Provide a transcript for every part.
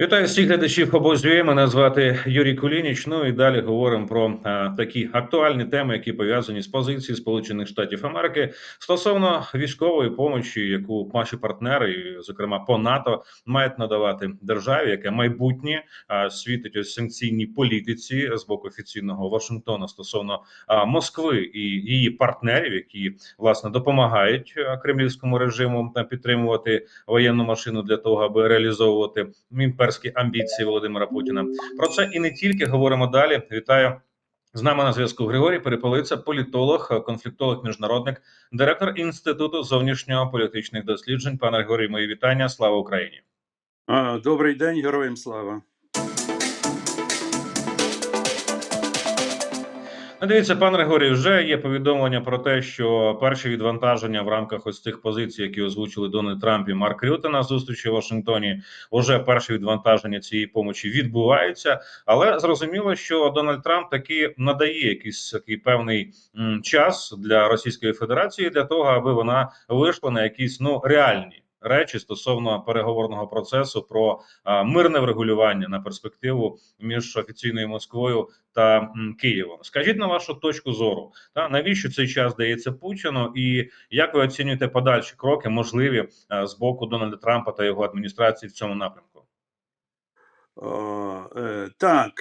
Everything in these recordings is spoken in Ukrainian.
Вітаю всіх глядачів обозює. Мене звати Юрій Кулініч. Ну і далі говоримо про а, такі актуальні теми, які пов'язані з позицією Сполучених Штатів Америки стосовно військової помочі, яку наші партнери, зокрема по НАТО, мають надавати державі, яке майбутнє а, світить ось санкційній політиці з боку офіційного Вашингтона стосовно а, Москви і її партнерів, які власне допомагають кремлівському режиму та підтримувати воєнну машину для того, аби реалізовувати імперські амбіції Володимира Путіна. Про це і не тільки говоримо далі. Вітаю з нами на зв'язку. Григорій Переполиця, політолог, конфліктолог, міжнародник, директор інституту зовнішньополітичних досліджень. Пане Григорій, мої вітання. Слава Україні! Добрий день, героям слава. Ну, дивіться, пане Григорій, вже є повідомлення про те, що перші відвантаження в рамках ось цих позицій, які озвучили Дональд Трамп і Марк Рюте на зустрічі в Вашингтоні, вже перші відвантаження цієї помочі відбуваються. Але зрозуміло, що Дональд Трамп таки надає якийсь такий певний час для Російської Федерації для того, аби вона вийшла на якісь ну реальні. Речі стосовно переговорного процесу про мирне врегулювання на перспективу між офіційною Москвою та Києвом. Скажіть на вашу точку зору, та навіщо цей час дається Путіну, і як ви оцінюєте подальші кроки, можливі з боку Дональда Трампа та його адміністрації в цьому напрямку? О, е, так,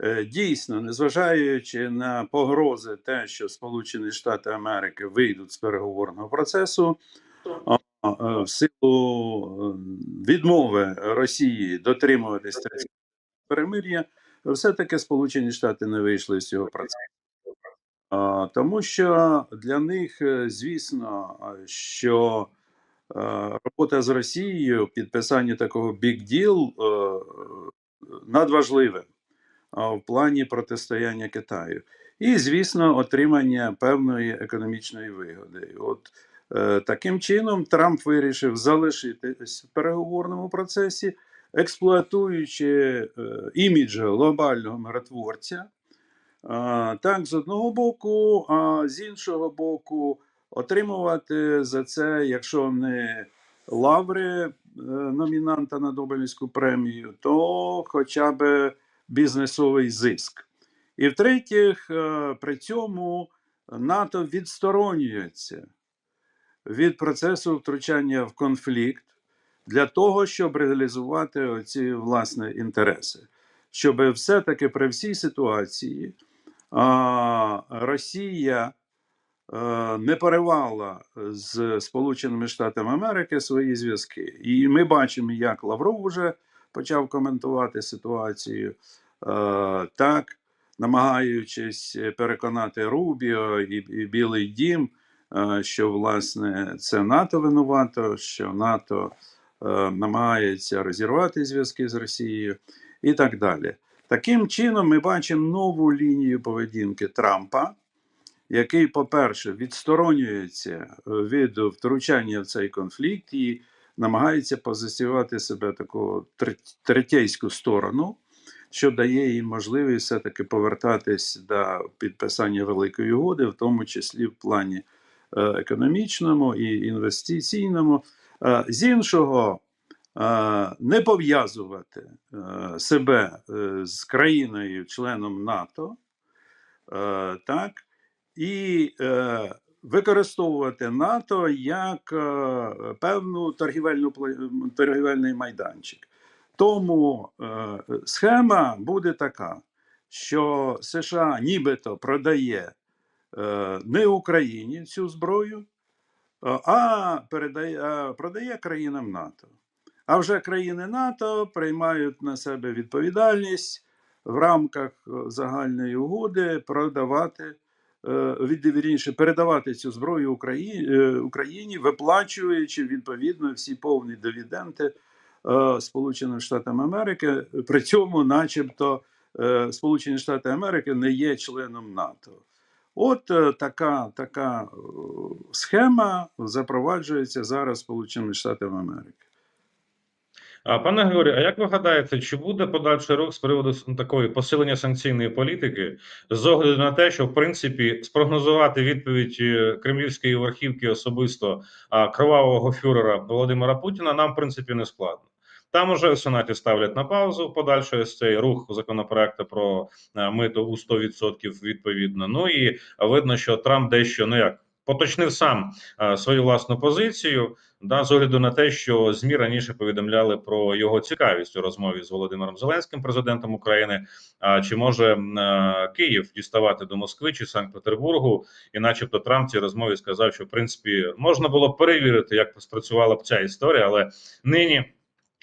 е, дійсно, незважаючи на погрози, те, що Сполучені Штати Америки вийдуть з переговорного процесу, в силу е, відмови Росії дотримуватись перемир'я, все-таки Сполучені Штати не вийшли з цього процесу. Тому що для них, е, звісно, що е, робота з Росією, підписання такого big deal е, надважливе в плані протистояння Китаю. І, звісно, отримання певної економічної вигоди. От е, таким чином Трамп вирішив залишитись в переговорному процесі, експлуатуючи е, імідж глобального миротворця. Так, з одного боку, а з іншого боку, отримувати за це, якщо не лаври е, номінанта на Нобелівську премію, то хоча б бізнесовий зиск. І в-третіх, е, при цьому НАТО відсторонюється від процесу втручання в конфлікт для того, щоб реалізувати оці власні інтереси. Щоб все-таки при всій ситуації а, Росія е, не поривала з Сполученими Штатами Америки свої зв'язки. І ми бачимо, як Лавров вже почав коментувати ситуацію, е, так, намагаючись переконати Рубіо і, і Білий Дім, що власне це НАТО винувато, що НАТО е, намагається розірвати зв'язки з Росією і так далі. Таким чином, ми бачимо нову лінію поведінки Трампа, який, по-перше, відсторонюється е, від втручання в цей конфлікт і намагається позиціювати себе такого треть- третейську сторону, що дає їм можливість все-таки повертатись до підписання великої угоди, в тому числі в плані е, економічному і інвестиційному. Е, З іншого, е, не пов'язувати е, себе е, з країною, членом НАТО, е, так, і е, використовувати НАТО як е, певну торгівельну торгівельний майданчик. Тому е, схема буде така, що США нібито продає е, не Україні цю зброю, е, а передає, а продає країнам НАТО. А вже країни НАТО приймають на себе відповідальність в рамках е, загальної угоди продавати е, вірніше, передавати цю зброю Україні, е, Україні, виплачуючи відповідно всі повні дивіденди е, Сполученим Штатам Америки. При цьому, начебто, е, Сполучені Штати Америки не є членом НАТО. От е, така, така е, схема запроваджується зараз Сполученими Штатами Америки. А пане Григорію, а як ви гадаєте, чи буде подальший рух з приводу такої посилення санкційної політики з огляду на те, що в принципі спрогнозувати відповідь е, кремлівської верхівки особисто кровавого фюрера Володимира Путіна нам в принципі не складно. Там уже в Сенаті ставлять на паузу подальший ось цей рух законопроекту про е, мито у 100% відповідно. Ну і видно, що Трамп дещо ну як поточнив сам е, свою власну позицію. Да, з огляду на те, що змі раніше повідомляли про його цікавість у розмові з Володимиром Зеленським, президентом України. А чи може е, Київ діставати до Москви чи Санкт-Петербургу? І, начебто, Трамп цій розмові сказав, що в принципі можна було перевірити, як спрацювала б ця історія, але нині.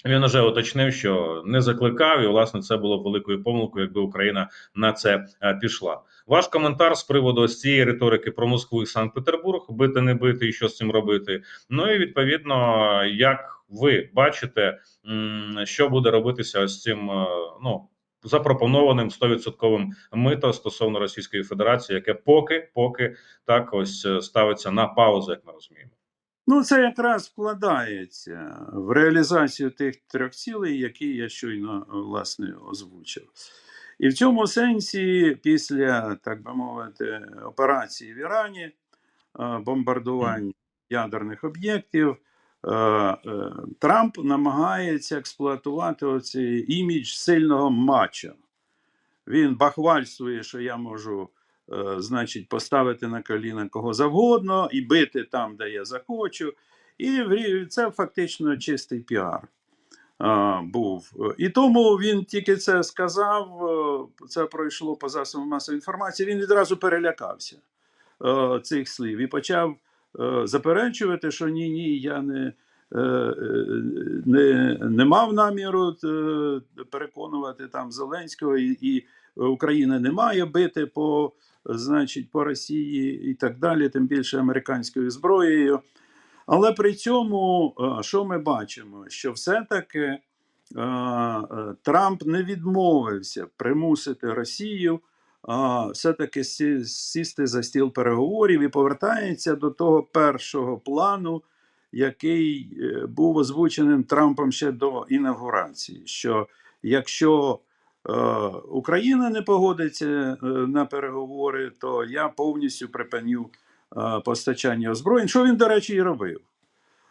Він уже уточнив, що не закликав, і власне це було великою помилкою, якби Україна на це е, пішла. Ваш коментар з приводу ось цієї риторики про Москву і Санкт-Петербург, бити не бити і що з цим робити. Ну і відповідно, як ви бачите, що буде робитися ось цим е, ну запропонованим 100% мито стосовно Російської Федерації, яке поки поки так ось е, ставиться на паузу, як ми розуміємо. Ну, це якраз вкладається в реалізацію тих трьох цілей, які я щойно власне озвучив. І в цьому сенсі, після, так би мовити, операції в Ірані, е, бомбардувань ядерних об'єктів, е, е, Трамп намагається експлуатувати оцей імідж сильного матча. Він бахвальствує, що я можу, е, значить, поставити на коліна кого завгодно і бити там, де я захочу. І це фактично чистий піар був. І тому він тільки це сказав, е, це пройшло по засобам масової інформації. Він відразу перелякався е, цих слів і почав е, заперечувати, що ні, ні, я не. е, е, Не, не мав наміру е, переконувати там Зеленського, і, і Україна не має бити по, значить, по Росії і так далі, тим більше американською зброєю. Але при цьому, е, що ми бачимо? Що все-таки е, е, Трамп не відмовився примусити Росію все-таки сісти за стіл переговорів і повертається до того першого плану, який був озвученим Трампом ще до інавгурації. Що якщо Україна не погодиться е, на переговори, то я повністю припиню е, постачання озброєнь, що він, до речі, і робив.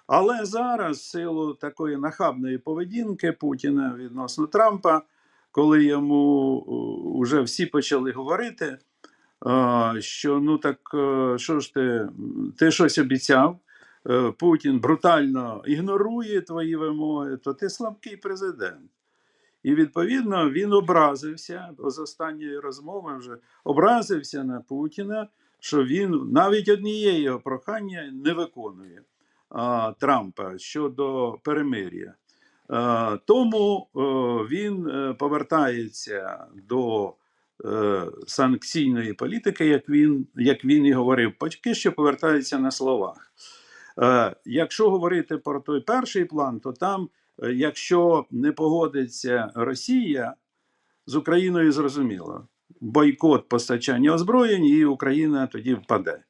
Але зараз, в силу такої нахабної поведінки Путіна відносно Трампа, коли йому вже всі почали говорити, е, що ну так е, що ж ти, ти щось обіцяв, е, Путін брутально ігнорує твої вимоги, то ти слабкий президент. І відповідно він образився з останньої розмови вже образився на Путіна, що він навіть однієї його прохання не виконує а, Трампа щодо перемир'я. Тому він е, повертається до е, санкційної політики, як він, як він і говорив, поки що повертається на словах. Е, Якщо говорити про той перший план, то там, якщо не погодиться Росія з Україною, зрозуміло, бойкот постачання озброєнь, і Україна тоді впаде.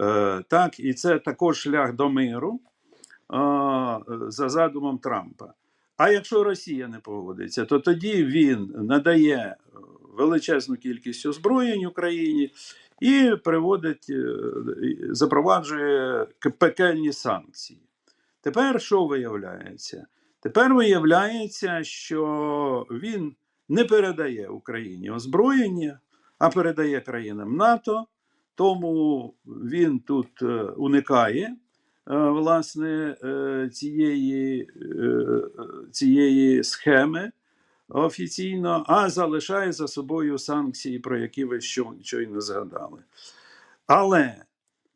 Е, Так, і це також шлях до миру за задумом Трампа. А якщо Росія не погодиться, то тоді він надає е, величезну кількість озброєнь Україні і приводить, е, запроваджує пекельні санкції. Тепер що виявляється? Тепер виявляється, що він не передає Україні озброєння, а передає країнам НАТО. Тому він тут е, уникає е, власне е, цієї, цієї схеми офіційно, а залишає за собою санкції, про які ви щойно згадали. Але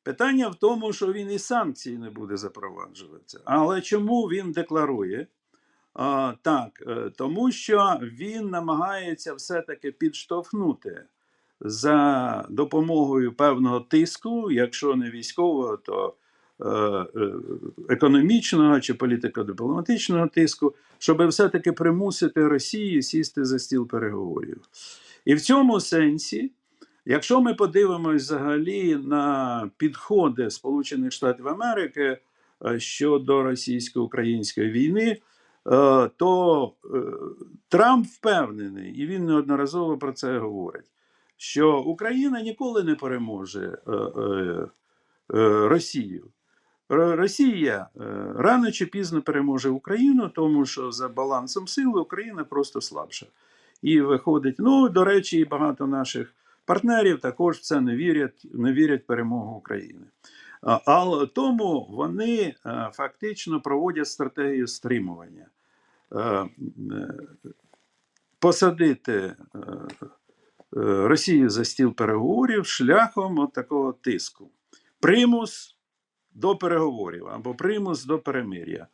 питання в тому, що він і санкції не буде запроваджувати. Але чому він декларує? А, так, е, тому що він намагається все-таки підштовхнути за допомогою певного тиску, якщо не військового, то е, е, економічного чи політико-дипломатичного тиску, щоб все-таки примусити Росію сісти за стіл переговорів. І в цьому сенсі, якщо ми подивимось взагалі на підходи Сполучених Штатів Америки е, щодо російсько-української війни, е, то е, Трамп впевнений, і він неодноразово про це говорить, що Україна ніколи не переможе Росію. Росія рано чи пізно переможе Україну, тому що за балансом сили Україна просто слабша. І виходить, ну до речі, і багато наших партнерів також в це не вірять, не вірять перемогу України. Але тому вони е, фактично проводять стратегію стримування. Е, е, Посадити Росію за стіл переговорів шляхом от такого тиску. Примус до переговорів або примус до перемир'я.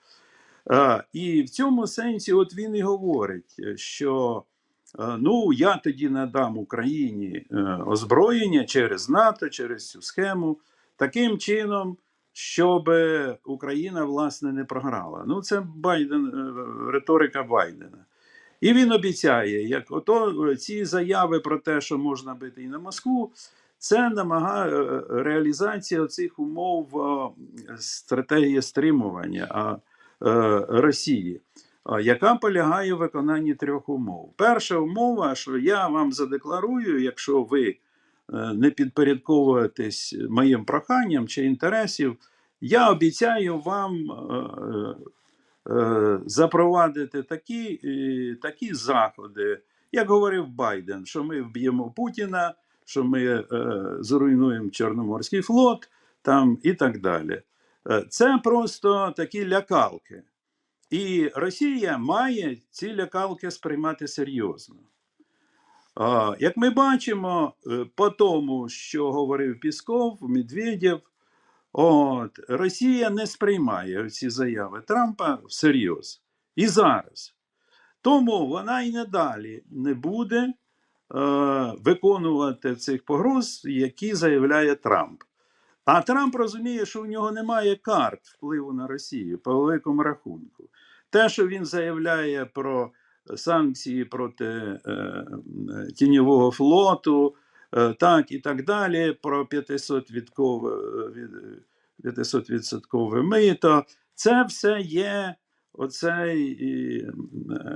І в цьому сенсі, от він і говорить, що ну я тоді надам Україні е, озброєння через НАТО, через цю схему, таким чином, щоб Україна власне не програла. Ну, це Байден, е, риторика Байдена. І він обіцяє, як ото е, ці заяви про те, що можна бити і на Москву, це намагає е, реалізація цих умов е, стратегії стримування е, Росії, яка полягає в виконанні трьох умов. Перша умова, що я вам задекларую, якщо ви е, не підпорядковуєтесь моїм проханням чи інтересів, я обіцяю вам. е, е, запровадити такі, такі заходи, як говорив Байден, що ми вб'ємо Путіна, що ми зруйнуємо Чорноморський флот там, і так далі. Це просто такі лякалки. І Росія має ці лякалки сприймати серйозно. Як ми бачимо, е, по тому, що говорив Пісков, Медведєв, От, Росія не сприймає ці заяви Трампа всерйоз. І зараз. Тому вона і надалі не буде е, виконувати цих погроз, які заявляє Трамп. А Трамп розуміє, що у нього немає карт впливу на Росію по великому рахунку. Те, що він заявляє про санкції проти е, е, тіньового флоту, е, так і так далі, про 500 відкове, від, 500% мито, це все є оцей і,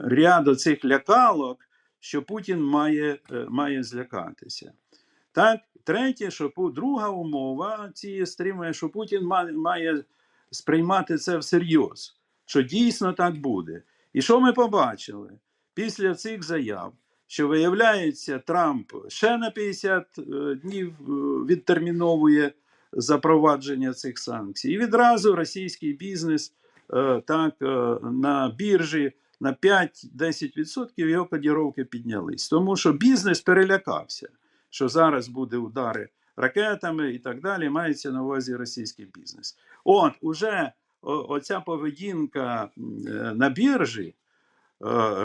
ряд оцих лякалок, що Путін має, е, має злякатися. Так, третє, що друга умова цієї стримує, що Путін має сприймати це всерйоз, що дійсно так буде. І що ми побачили після цих заяв, що виявляється, Трамп ще на 50 е, днів е, відтерміновує запровадження цих санкцій. І відразу російський бізнес е, так на біржі на 5-10% його кодіровки піднялись. Тому що бізнес перелякався, що зараз буде удари ракетами і так далі. Мається на увазі російський бізнес. От уже оця поведінка е, на біржі е,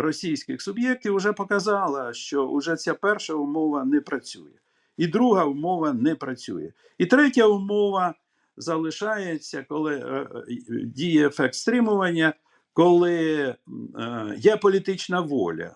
російських суб'єктів вже показала, що вже ця перша умова не працює. І друга умова не працює. І третя умова залишається, коли е, діє ефект стримування, коли є політична воля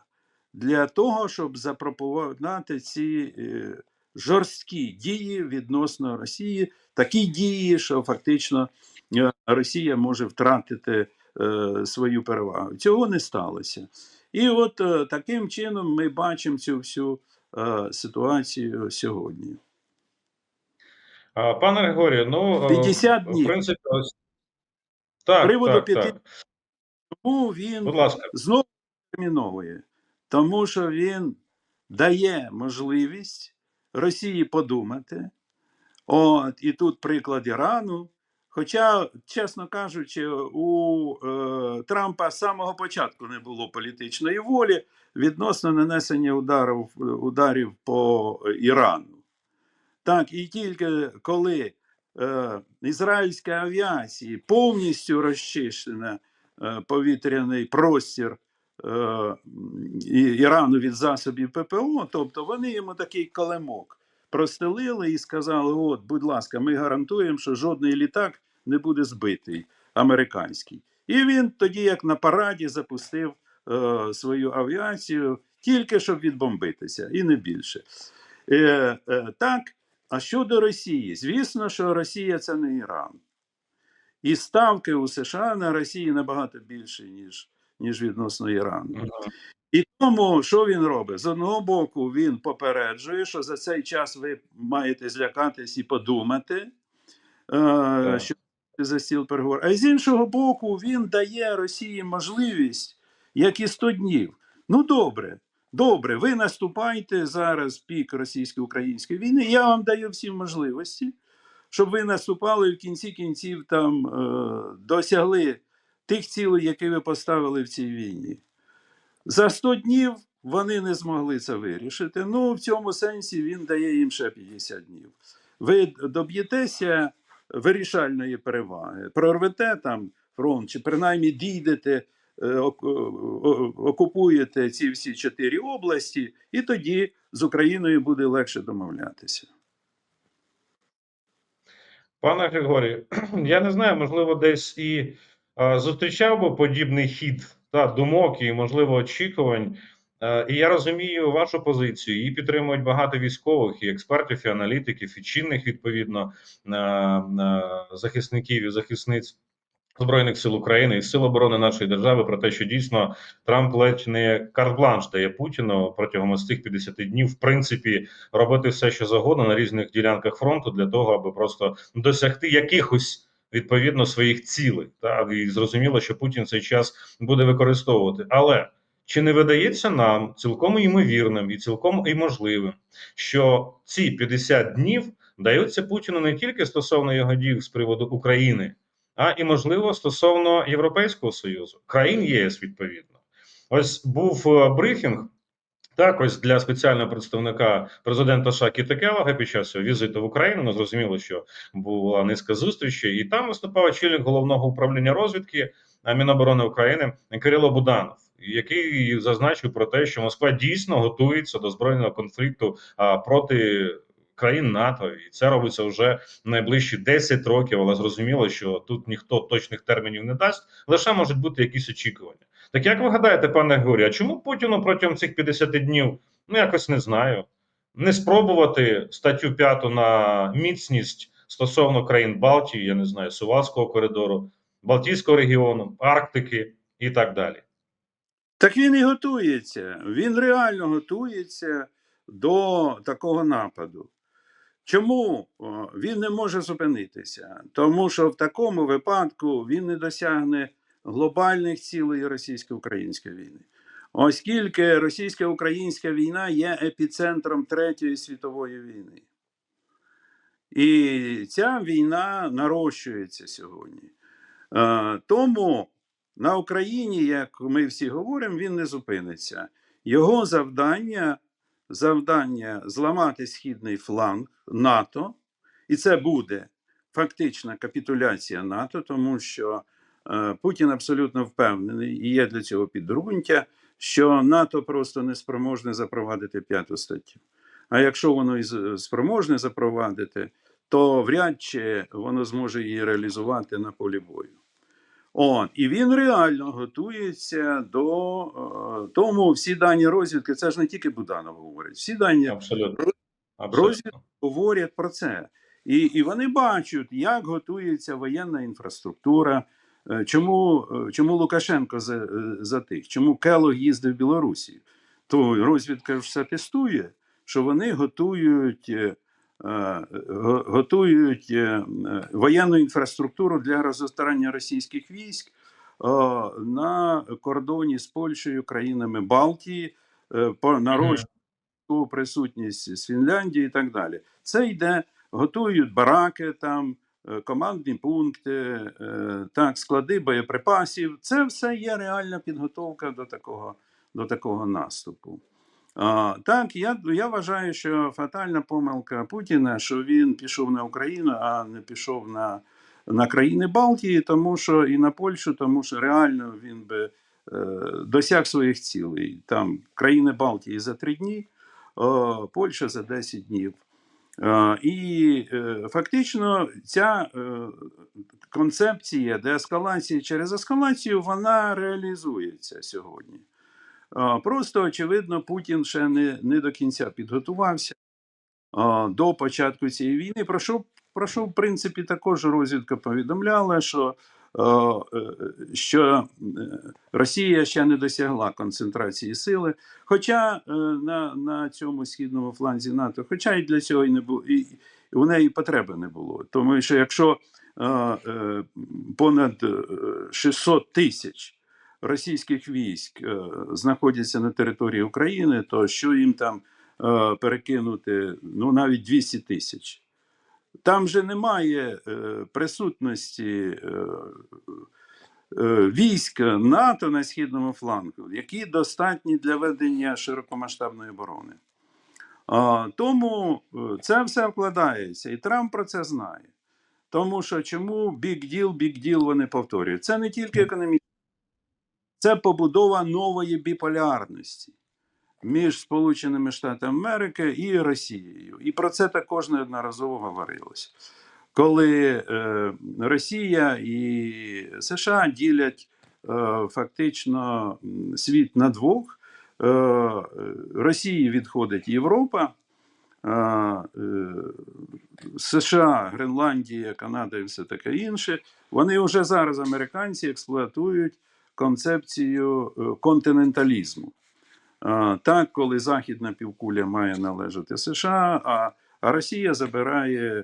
для того, щоб запропонувати ці е, жорсткі дії відносно Росії, такі дії, що фактично е, Росія може втратити е, свою перевагу. Цього не сталося. І от таким чином ми бачимо цю всю ситуацію сьогодні. Пане Григорію, ну е, 50 в днів. принципі, ось так, Приводу так, 50 так. Тому він Будь ласка. знову терміновує, тому що він дає можливість Росії подумати. От, і тут приклад Ірану. Хоча, чесно кажучи, у е, Трампа з самого початку не було політичної волі відносно нанесення ударів, ударів по Ірану. Так, і тільки коли е, ізраїльська авіація повністю розчищена е, повітряний простір Ірану від засобів ППО, тобто вони йому такий калемок простелили і сказали: от, будь ласка, ми гарантуємо, що жодний літак не буде збитий американський. І він тоді, як на параді, запустив е, свою авіацію тільки щоб відбомбитися, і не більше. Е, е, так, а щодо Росії, звісно, що Росія це не Іран. І ставки у США на Росії набагато більше, ніж, ніж відносно Ірану. І тому, що він робить? З одного боку, він попереджує, що за цей час ви маєте злякатись і подумати, е, що за стіл переговорів. А з іншого боку, він дає Росії можливість, як і 100 днів. Ну добре, добре, ви наступайте зараз пік російсько-української війни. Я вам даю всі можливості, щоб ви наступали в кінці кінців там е, досягли тих цілей, які ви поставили в цій війні. За 100 днів вони не змогли це вирішити. Ну, в цьому сенсі він дає їм ще 50 днів. Ви доб'єтеся вирішальної переваги, прорвете там фронт, чи принаймні дійдете, е, о- окупуєте ці всі чотири області, і тоді з Україною буде легше домовлятися. Пане Григорій, я не знаю, можливо, десь і е, зустрічав би подібний хід та думок і, можливо, очікувань. Е, і я розумію вашу позицію. Її підтримують багато військових і експертів, і аналітиків, і чинних відповідно е, е, захисників і захисниць. Збройних сил України і сил оборони нашої держави про те, що дійсно Трамп ледь не карт-бланш дає Путіну протягом ось цих 50 днів, в принципі, робити все, що завгодно на різних ділянках фронту для того, аби просто досягти якихось відповідно своїх цілей. Та і зрозуміло, що Путін цей час буде використовувати. Але чи не видається нам цілком ймовірним і цілком і можливим, що ці 50 днів даються Путіну не тільки стосовно його дій з приводу України, а і можливо стосовно Європейського союзу, країн ЄС відповідно. Ось був е, брифінг. Так, ось для спеціального представника президента США Кіта під час візиту в Україну. Ну, зрозуміло, що була низка зустрічей, і там виступав очільник головного управління розвідки е, Міноборони України Кирило Буданов, який зазначив про те, що Москва дійсно готується до збройного конфлікту а, проти країн НАТО, і це робиться вже найближчі 10 років. Але зрозуміло, що тут ніхто точних термінів не дасть, лише можуть бути якісь очікування. Так як ви гадаєте, пане Григорію, а чому Путіну протягом цих 50 днів, ну якось не знаю, не спробувати статтю 5 на міцність стосовно країн Балтії, я не знаю, Сувалського коридору, Балтійського регіону, Арктики і так далі? Так він і готується. Він реально готується до такого нападу. Чому він не може зупинитися? Тому що в такому випадку він не досягне глобальних цілей російсько-української війни. Оскільки російсько-українська війна є епіцентром Третьої світової війни. І ця війна нарощується сьогодні. Е, Тому на Україні, як ми всі говоримо, він не зупиниться. Його завдання, завдання зламати східний фланг НАТО, і це буде фактична капітуляція НАТО, тому що Путін абсолютно впевнений, і є для цього підґрунтя, що НАТО просто не спроможне запровадити п'яту статтю. А якщо воно і спроможне запровадити, то вряд чи воно зможе її реалізувати на полі бою. От, і він реально готується до е, тому, всі дані розвідки, це ж не тільки Буданов говорить, всі дані Абсолютно. Абсолютно. говорять про це. І, і вони бачать, як готується воєнна інфраструктура, е, чому, е, чому Лукашенко за, е, затих, чому Келог їздив в Білорусі. То розвідка ж все тестує, що вони готують, е, е, го- готують е, е, воєнну інфраструктуру для розостарання російських військ е, на кордоні з Польщею, країнами Балтії, е, нарощують присутність з Фінляндії і так далі. Це йде, готують бараки там, е, командні пункти, е, так, склади боєприпасів. Це все є реальна підготовка до такого, до такого наступу. Так, я, я вважаю, що фатальна помилка Путіна, що він пішов на Україну, а не пішов на, на країни Балтії, тому що і на Польщу, тому що реально він би е, досяг своїх цілей. Там країни Балтії за три дні, е, Польща за 10 днів. Е, І е, фактично ця е, концепція деескалації через ескалацію вона реалізується сьогодні. Просто, очевидно, Путін ще не, не до кінця підготувався до початку цієї війни. Про що, про що в принципі, також розвідка повідомляла, що, що е, Росія ще не досягла концентрації сили. Хоча е, на, на цьому східному фланзі НАТО, хоча і для цього і не було, і, у неї потреби не було. Тому що якщо е, е, понад е, 600 тисяч російських військ е, знаходяться на території України, то що їм там е, перекинути ну навіть 200 тисяч. Там же немає е, присутності е, е, військ НАТО на східному флангу, які достатні для ведення широкомасштабної оборони. Тому е, це все вкладається, і Трамп про це знає. Тому що чому big deal, big deal вони повторюють? Це не тільки економічно, це побудова нової біполярності між Сполученими Штатами Америки і Росією. І про це також неодноразово говорилось. Коли е, Росія і США ділять е, фактично світ на двох, е, Росії відходить Європа, е, е, США, Гренландія, Канада і все таке інше. Вони вже зараз американці експлуатують концепцію е, континенталізму. Так, коли західна півкуля має належати США, а, Росія забирає е,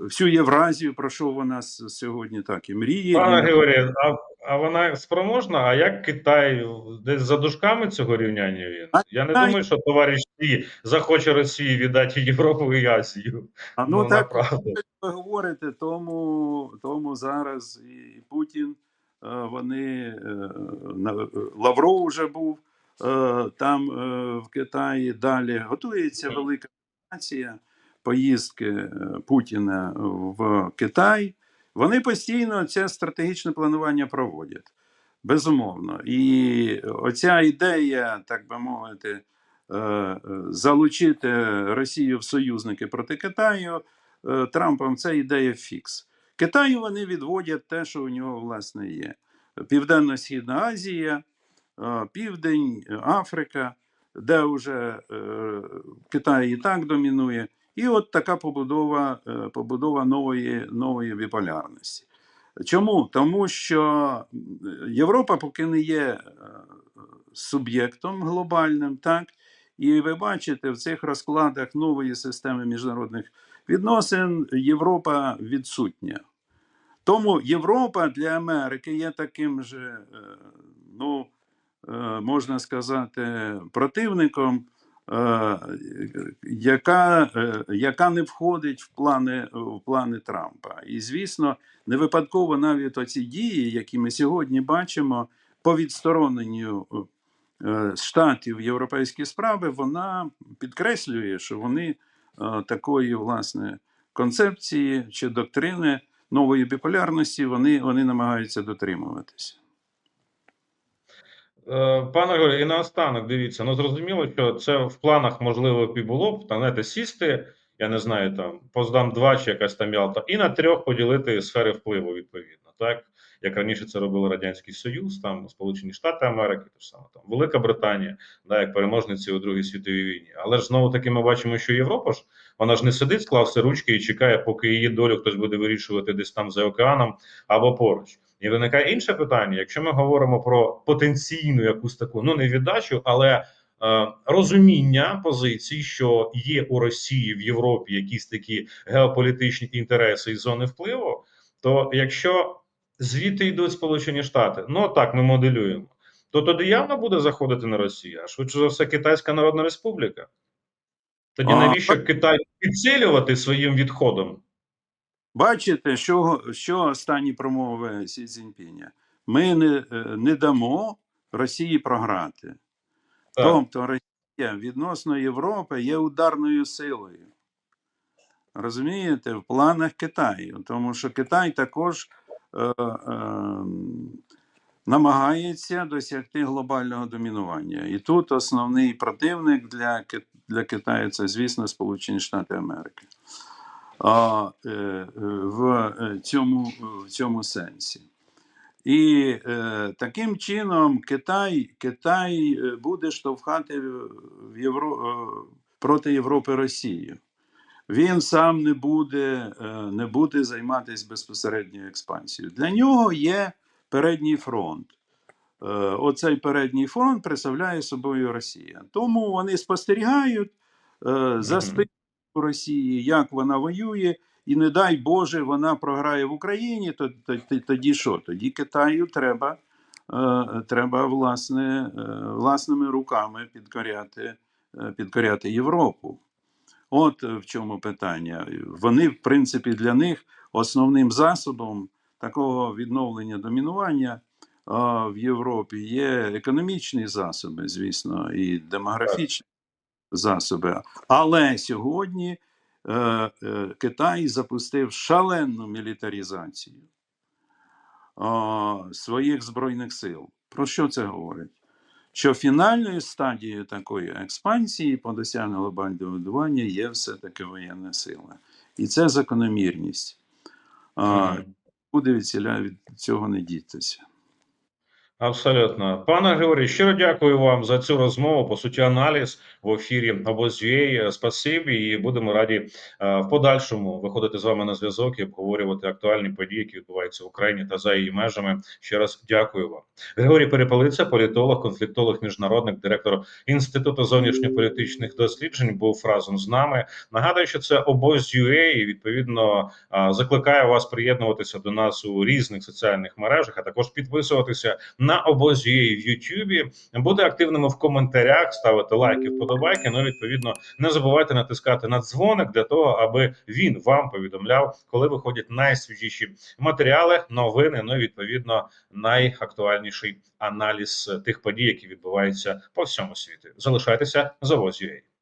всю Євразію, про що вона сьогодні так і мріє. Пане Георгію, а, а вона спроможна? А як Китай десь за дужками цього рівняння він? А Я не Китай- думаю, що товариш Сі захоче Росії віддати Європу і Азію. А Ну, ну так ви говорите, тому, тому зараз і Путін, е, вони е, Лавров вже був там е, в Китаї. Далі готується велика нація поїздки е, Путіна в Китай. Вони постійно це стратегічне планування проводять. Безумовно. І оця ідея, так би мовити, е, е, залучити Росію в союзники проти Китаю е, Трампом це ідея фікс. Китаю вони відводять те, що у нього власне є: Південно-Східна Азія, е, Південь, е, Африка, де вже е, Китай і так домінує. І от така побудова, е, побудова нової, нової біполярності. Чому? Тому що Європа поки не є суб'єктом глобальним, так? І ви бачите в цих розкладах нової системи міжнародних відносин Європа відсутня. Тому Європа для Америки є таким же, ну, можна сказати, противником, е, яка, е, яка не входить в плани, в плани Трампа. І, звісно, не випадково навіть оці дії, які ми сьогодні бачимо по відстороненню е, штатів європейські справи, вона підкреслює, що вони е, такої власне концепції чи доктрини нової біполярності вони, вони намагаються дотримуватися. Е, Пане Георгію, і наостанок, дивіться, ну зрозуміло, що це в планах можливо і було б, та знаєте, сісти, я не знаю, там, Поздам 2 чи якась там Ялта, і на трьох поділити сфери впливу, відповідно, так? Як раніше це робив Радянський Союз, там Сполучені Штати Америки, то ж саме там Велика Британія, да, як переможниці у Другій світовій війні. Але ж знову таки ми бачимо, що Європа ж вона ж не сидить, склавши ручки і чекає, поки її долю хтось буде вирішувати десь там за океаном або поруч. І виникає інше питання: якщо ми говоримо про потенційну якусь таку, ну не віддачу, але е, розуміння позицій, що є у Росії в Європі якісь такі геополітичні інтереси і зони впливу, то якщо звідти йдуть Сполучені Штати, ну так ми моделюємо, то тоді явно буде заходити на Росію, а швидше за все, Китайська Народна Республіка. Тоді навіщо Китай підсилювати своїм відходом? Бачите, що, що останні промови Сі Цзіньпіня? Ми не, е, не дамо Росії програти. Так. Тобто Росія відносно Європи є ударною силою. Розумієте, в планах Китаю, тому що Китай також е, е, намагається досягти глобального домінування. І тут основний противник для, для Китаю це, звісно, Сполучені Штати Америки. А, е, е, в е, цьому, в цьому сенсі. І е, таким чином Китай, Китай буде штовхати в Євро, проти Європи Росію. Він сам не буде, не буде займатися безпосередньою експансією. Для нього є передній фронт. Е, Оцей передній фронт представляє собою Росія. Тому вони спостерігають е, за спиною Росії, як вона воює, і не дай Боже, вона програє в Україні, то, то, то- тоді що? Тоді Китаю треба, е, треба власне, е, власними руками підкоряти, е, підкоряти Європу. От в чому питання. Вони, в принципі, для них основним засобом такого відновлення домінування в Європі є економічні засоби, звісно, і демографічні засоби. Але сьогодні е, е, Китай запустив шалену мілітаризацію а, своїх збройних сил. Про що це говорить? Що фінальною стадією такої експансії по досягненню глобального будування є все-таки воєнна сила. І це закономірність. Буде від від цього не дітися. Абсолютно, пане Григорій, щиро дякую вам за цю розмову. По суті, аналіз в ефірі обозвій. Спасибі, і будемо раді е, в подальшому виходити з вами на зв'язок і обговорювати актуальні події, які відбуваються в Україні та за її межами. Ще раз дякую вам. Григорій Перепелиця, політолог, конфліктолог, міжнародник, директор інституту зовнішньополітичних досліджень, був разом з нами. Нагадую, що це обоз.ua і відповідно е, закликаю вас приєднуватися до нас у різних соціальних мережах, а також підписуватися на обозі в Ютубі. Буде активними в коментарях, ставити лайки, вподобайки. Ну, відповідно, не забувайте натискати на дзвоник для того, аби він вам повідомляв, коли виходять найсвіжіші матеріали, новини. Ну відповідно найактуальніший аналіз тих подій, які відбуваються по всьому світу. Залишайтеся з обоз.ua.